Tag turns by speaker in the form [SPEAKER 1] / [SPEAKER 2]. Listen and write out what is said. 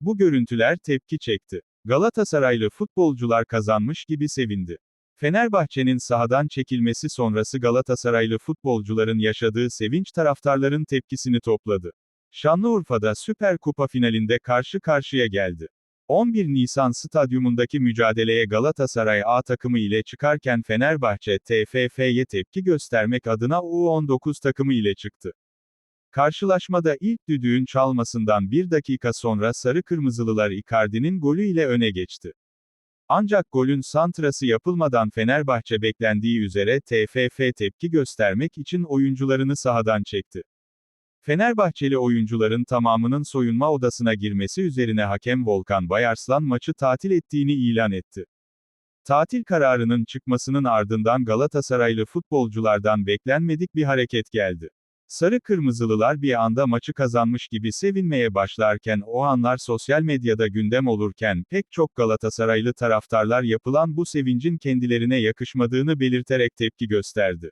[SPEAKER 1] Bu görüntüler tepki çekti. Galatasaraylı futbolcular kazanmış gibi sevindi. Fenerbahçe'nin sahadan çekilmesi sonrası Galatasaraylı futbolcuların yaşadığı sevinç taraftarların tepkisini topladı. Şanlıurfa'da Süper Kupa finalinde karşı karşıya geldi. 11 Nisan stadyumundaki mücadeleye Galatasaray A takımı ile çıkarken Fenerbahçe TFF'ye tepki göstermek adına U19 takımı ile çıktı. Karşılaşmada ilk düdüğün çalmasından bir dakika sonra Sarı Kırmızılılar Icardi'nin golü ile öne geçti. Ancak golün santrası yapılmadan Fenerbahçe beklendiği üzere TFF tepki göstermek için oyuncularını sahadan çekti. Fenerbahçeli oyuncuların tamamının soyunma odasına girmesi üzerine hakem Volkan Bayarslan maçı tatil ettiğini ilan etti. Tatil kararının çıkmasının ardından Galatasaraylı futbolculardan beklenmedik bir hareket geldi. Sarı Kırmızılılar bir anda maçı kazanmış gibi sevinmeye başlarken o anlar sosyal medyada gündem olurken pek çok Galatasaraylı taraftarlar yapılan bu sevincin kendilerine yakışmadığını belirterek tepki gösterdi.